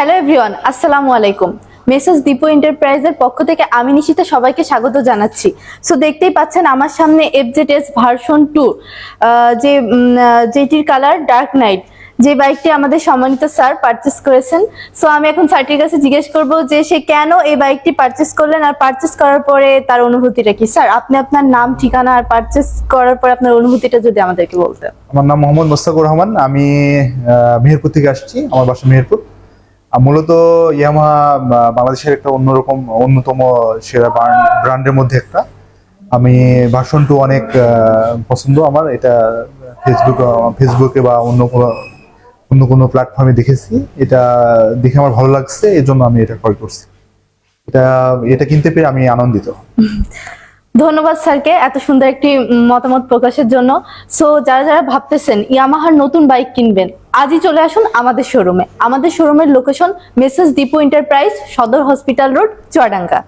Hello everyone, আসসালামু আলাইকুম। Message Dipu এন্টারপ্রাইজের পক্ষ থেকে আমি নিশিতা সবাইকে স্বাগত জানাচ্ছি। সো দেখতেই পাচ্ছেন আমার সামনে এফজেড এস ভার্সন টু যে যেটির কালার ডার্ক নাইট যে বাইকটি আমাদের সম্মানিত স্যার পারচেস করেছেন। সো আমি এখন স্যারটির কাছে জিজ্ঞেস করব যে সে কেন এই বাইকটি পারচেস করলেন আর পারচেস করার পরে তার অনুভূতিটা কি? স্যার আপনি আপনার নাম, ঠিকানা আর পারচেস করার পরে আপনার অনুভূতিটা যদি আমাদেরকে বলতেন। আমার নাম মোহাম্মদ মোস্তাকুর রহমান, আমি মেহেরপুর থেকে আসছি, আমার বাসা মেহেরপুর। মূলত ইয়ামাহা বাংলাদেশের একটা অন্যরকম, অন্যতম সেরা ব্র্যান্ডের মধ্যে একটা। আমি ভার্সন টু অনেক পছন্দ আমার। এটা ফেসবুক ফেসবুকে বা অন্য কোনো অন্য কোনো প্ল্যাটফর্মে দেখেছি। এটা দেখে আমার ভালো লাগছে এই জন্য আমি এটা ক্রয় করছি। এটা এটা কিনতে পেরে আমি আনন্দিত। ধন্যবাদ স্যারকে এত সুন্দর একটি মতামত প্রকাশের জন্য। সো যারা যারা ভাবতেছেন ইয়ামাহার নতুন বাইক কিনবেন আজই চলে আসুন আমাদের শোরুমে আমাদের শোরুমের লোকেশন মেসেজ দীপু এন্টারপ্রাইজ সদর হসপিটাল রোড চুয়াডাঙ্গা।